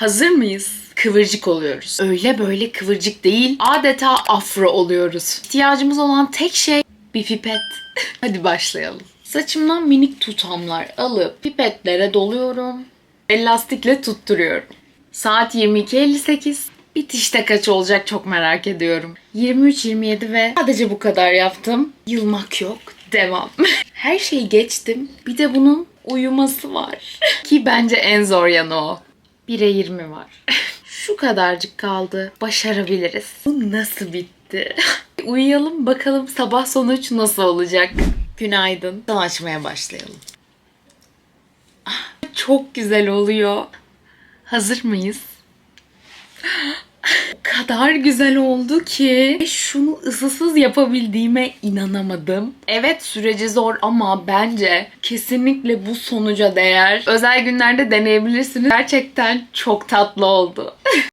Hazır mıyız? Kıvırcık oluyoruz. Öyle böyle kıvırcık değil, adeta afro oluyoruz. İhtiyacımız olan tek şey bir pipet. Hadi başlayalım. Saçımdan minik tutamlar alıp pipetlere doluyorum. Elastikle tutturuyorum. Saat 22.58. Bitişte kaç olacak çok merak ediyorum. 23.27 ve sadece bu kadar yaptım. Yılmak yok. Devam. Her şeyi geçtim. Bir de bunun uyuması var. Ki bence en zor yanı o. 1'e 20 var. Şu kadarcık kaldı. Başarabiliriz. Bu nasıl bitti? Uyuyalım bakalım sabah sonuç nasıl olacak. Günaydın. Açmaya başlayalım. Ah, Çok güzel oluyor. Hazır mıyız? Kadar güzel oldu ki şunu ısısız yapabildiğime inanamadım. Evet süreci zor ama bence kesinlikle bu sonuca değer. Özel günlerde deneyebilirsiniz. Gerçekten çok tatlı oldu.